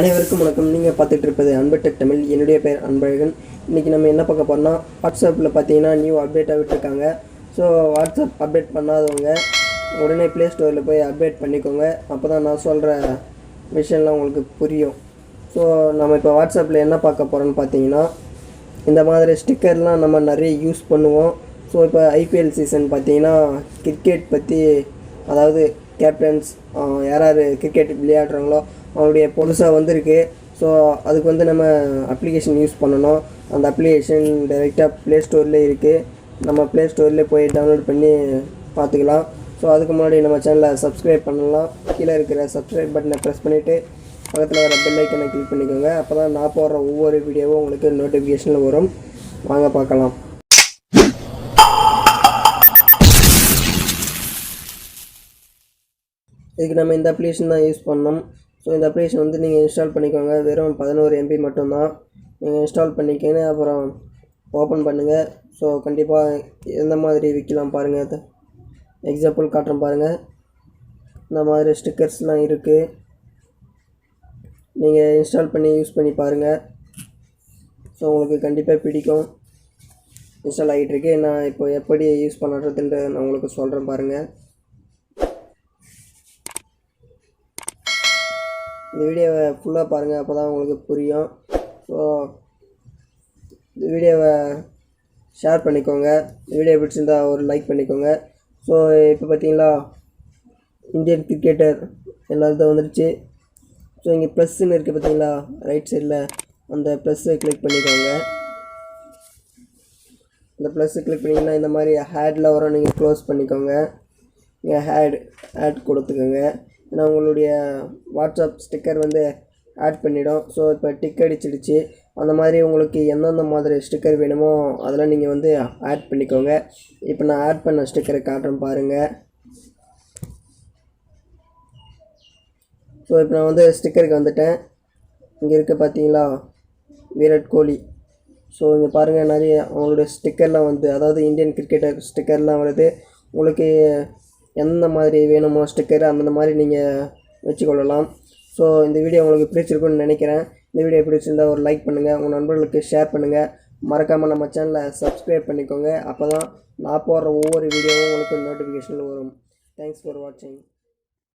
அனைவருக்கும் வணக்கம். நீங்கள் பார்த்துட்டு இருப்பது அன்பட்டெக் தமிழ். என்னுடைய பெயர் அன்பழகன். இன்றைக்கி நம்ம என்ன பார்க்க போறோம்னா வாட்ஸ்அப்பில் பார்த்தீங்கன்னா நியூ அப்டேட்டாக விட்டுருக்காங்க. ஸோ வாட்ஸ்அப் அப்டேட் பண்ணாதவங்க உடனே ப்ளே ஸ்டோரில் போய் அப்டேட் பண்ணிக்கோங்க. அப்போ தான் நான் சொல்கிற விஷயம்லாம் உங்களுக்கு புரியும். ஸோ நம்ம இப்போ வாட்ஸ்அப்பில் என்ன பார்க்க போகிறோம்னு பார்த்தீங்கன்னா இந்த மாதிரி ஸ்டிக்கர்லாம் நம்ம நிறைய யூஸ் பண்ணுவோம். ஸோ இப்போ ஐபிஎல் சீசன் பார்த்தீங்கன்னா கிரிக்கெட் பற்றி அதாவது கேப்டன்ஸ் யார் யார் கிரிக்கெட் விளையாடுறாங்களோ அவங்களுடைய புதுசாக வந்திருக்கு. ஸோ அதுக்கு வந்து நம்ம அப்ளிகேஷன் யூஸ் பண்ணணும். அந்த அப்ளிகேஷன் டைரெக்டாக ப்ளே ஸ்டோர்லேயே இருக்குது நம்ம ப்ளே ஸ்டோர்லேயே போய் டவுன்லோட் பண்ணி பார்த்துக்கலாம் ஸோ அதுக்கு முன்னாடி நம்ம சேனலை சப்ஸ்கிரைப் பண்ணலாம். கீழே இருக்கிற சப்ஸ்கிரைப் பட்டனை ப்ரெஸ் பண்ணிவிட்டு பக்கத்தில் வர பெல் ஐக்கனை கிளிக் பண்ணிக்கோங்க. அப்போ தான் நான் போடுற ஒவ்வொரு வீடியோவும் உங்களுக்கு நோட்டிஃபிகேஷனில் வரும். வாங்க பார்க்கலாம் இதுக்கு நம்ம இந்த அப்ளிகேஷன் தான் யூஸ் பண்ணோம் ஸோ இந்த அப்ளிகேஷன் வந்து நீங்கள் இன்ஸ்டால் பண்ணிக்கோங்க. வெறும் பதினோரு எம்பி மட்டும்தான். நீங்கள் இன்ஸ்டால் பண்ணிக்கின்னு அப்புறம் ஓப்பன் பண்ணுங்கள் ஸோ கண்டிப்பாக எந்த மாதிரி விற்கலாம் பாருங்கள் எக்ஸாம்பிள் காட்டுறேன் பாருங்கள் இந்த மாதிரி ஸ்டிக்கர்ஸ்லாம் இருக்குது நீங்கள் இன்ஸ்டால் பண்ணி யூஸ் பண்ணி பாருங்கள் ஸோ உங்களுக்கு கண்டிப்பாக பிடிக்கும். இன்ஸ்டால் ஆகிட்டுருக்கு நான் இப்போ எப்படி யூஸ் பண்ணுறதுன்ற நான் உங்களுக்கு சொல்கிறேன் பாருங்கள் இந்த வீடியோவை ஃபுல்லாக பாருங்கள் அப்போ தான் உங்களுக்கு புரியும். ஸோ இந்த வீடியோவை ஷேர் பண்ணிக்கோங்க. இந்த வீடியோ பிடிச்சிருந்தா ஒரு லைக் பண்ணிக்கோங்க. ஸோ இப்போ பார்த்தீங்களா இந்தியன் கிரிக்கெட்டர் எல்லாத்தையும் வந்துடுச்சு ஸோ இங்கே ப்ளஸ்ஸுன்னு இருக்குது பார்த்தீங்களா ரைட் சைடில் அந்த ப்ளஸ்ஸை கிளிக் பண்ணிக்கோங்க. இந்த ப்ளஸ்ஸை கிளிக் பண்ணிங்கன்னா இந்த மாதிரி ஹேடில் வரும் நீங்கள் க்ளோஸ் பண்ணிக்கோங்க. நீங்கள் ஹேட் ஹேட் கொடுத்துக்கோங்க. நான் உங்களுடைய வாட்ஸ்அப் ஸ்டிக்கர் வந்து ஆட் பண்ணிவிடும் ஸோ இப்போ டிக் அடிச்சிடுச்சு. அந்த மாதிரி உங்களுக்கு எந்தெந்த மாதிரி ஸ்டிக்கர் வேணுமோ அதெல்லாம் நீங்கள் வந்து ஆட் பண்ணிக்கோங்க. இப்போ நான் ஆட் பண்ண ஸ்டிக்கரை காட்டுறேன் பாருங்கள் ஸோ இப்போ நான் வந்து ஸ்டிக்கருக்கு வந்துட்டேன். இங்கே இருக்க பார்த்தீங்களா விராட் கோலி. ஸோ இங்கே பாருங்கள் நிறைய அவங்களுடைய ஸ்டிக்கர்லாம் வந்து அதாவது இந்தியன் கிரிக்கெட்டர் ஸ்டிக்கர்லாம் வருது. உங்களுக்கு எந்த மாதிரி வேணுமோ ஸ்டிக்கர் அந்த மாதிரி நீங்கள் வச்சுக்கொள்ளலாம். ஸோ இந்த வீடியோ உங்களுக்கு பிடிச்சிருக்குன்னு நினைக்கிறேன். இந்த வீடியோ பிடிச்சிருந்தால் ஒரு லைக் பண்ணுங்கள் உங்கள் நண்பர்களுக்கு ஷேர் பண்ணுங்கள் மறக்காமல் நம்ம சேனலை சப்ஸ்கிரைப் பண்ணிக்கோங்க. அப்போ தான் நான் போடுற ஒவ்வொரு வீடியோவும் உங்களுக்கு நோட்டிஃபிகேஷன் வரும். தேங்க்ஸ் ஃபார் வாட்சிங்